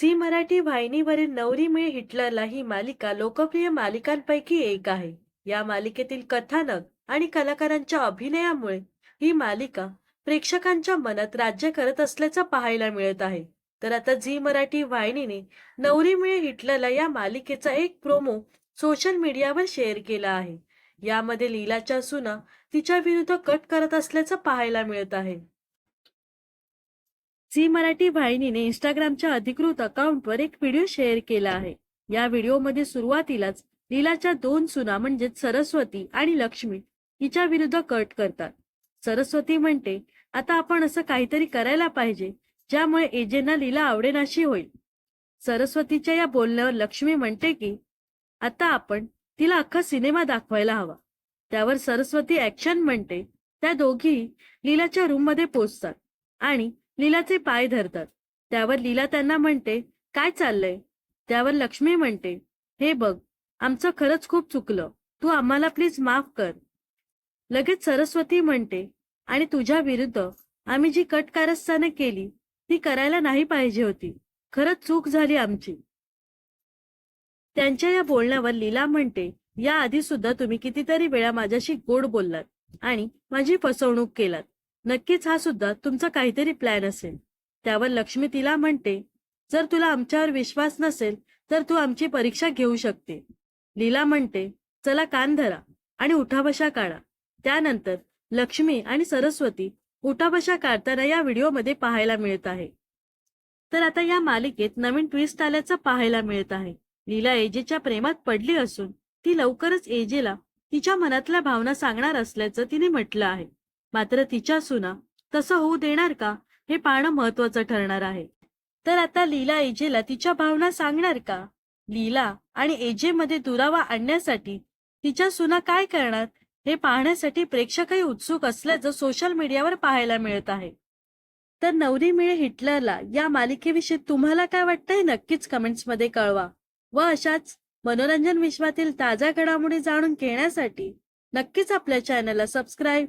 Zee Marathi वाहिनीवरील नवरी मिळे हिटलरला ही मालिका लोकप्रिय मालिकांपैकी एक आहे. या मालिकेतील कथानक आणि कलाकारांच्या अभिनयामुळे ही मालिका प्रेक्षकांच्या मनात राज्य करत असल्याचं पाहायला मिळत आहे. तर आता झी मराठी वाहिनीने नवरी मिळे हिटलरला या मालिकेचा एक प्रोमो सोशल मीडियावर शेअर केला आहे. यामध्ये लीलाच्या सुना तिच्या विरुद्ध कट करत असल्याचं पाहायला मिळत आहे. झी मराठी वाहिनीने इंस्टाग्रामच्या अधिकृत अकाउंटवर एक व्हिडिओ शेअर केला आहे. या व्हिडिओमध्ये सुरुवातीलाच लीलाच्या दोन सुना म्हणजेच सरस्वती आणि लक्ष्मी हिच्या विरुद्ध कट करतात. सरस्वती म्हणते आता आपण असं काहीतरी करायला पाहिजे ज्यामुळे एजेंना लीला आवडेनाशी होईल. सरस्वतीच्या या बोलण्यावर लक्ष्मी म्हणते की आता आपण तिला अख्खा सिनेमा दाखवायला हवा. त्यावर सरस्वती ऍक्शन म्हणते. त्या दोघी लीलाच्या रूममध्ये पोचतात आणि लीलाचे पाय धरतात. त्यावर लीला त्यांना म्हणते काय चाललंय? त्यावर लक्ष्मी म्हणते हे बघ आमचं खरंच खूप चुकलं. तू आम्हाला प्लीज माफ कर. लगेच सरस्वती म्हणते आणि तुझ्या विरुद्ध आम्ही जी कट कारस्थानं केली ती करायला नाही पाहिजे होती. खरंच चूक झाली आमची. त्यांच्या या बोलण्यावर लीला म्हणते या आधी सुद्धा तुम्ही कितीतरी वेळा माझ्याशी गोड बोललात आणि माझी फसवणूक केलात. नक्कीच हा सुद्धा तुमचा काहीतरी प्लॅन असेल. त्यावर लक्ष्मी तिला म्हणते जर तुला आमच्यावर विश्वास नसेल तर तू आमची परीक्षा घेऊ शकते. लीला म्हणते चला कान धरा आणि उठाबशा काढा. त्यानंतर लक्ष्मी आणि सरस्वती उठाबशा काढताना या व्हिडिओमध्ये पाहायला मिळत आहे. तर आता या मालिकेत नवीन ट्विस्ट आल्याचं पाहायला मिळत आहे. लीला एजेच्या प्रेमात पडली असून ती लवकरच एजेला तिच्या मनातल्या भावना सांगणार असल्याचं तिने म्हटलं आहे. मात्र तिच्या सुना तसं होऊ देणार का? हे पाहणं महत्वाचं ठरणार आहे. तर आता लीला एजेला तिच्या भावना सांगणार का? लीला आणि एजे मध्ये दुरावा आणण्यासाठी तिच्या सुना काय करणार? हे पाहण्यासाठी प्रेक्षकही उत्सुक असल्याचं सोशल मीडियावर पाहायला मिळत आहे. तर नवरी मिळे हिटलरला या मालिकेविषयी तुम्हाला काय वाटतंय? नक्कीच कमेंट्समध्ये कळवा. व अशाच मनोरंजन विश्वातील ताज्या घडामोडी जाणून घेण्यासाठी नक्कीच आपल्या चॅनलला सबस्क्राईब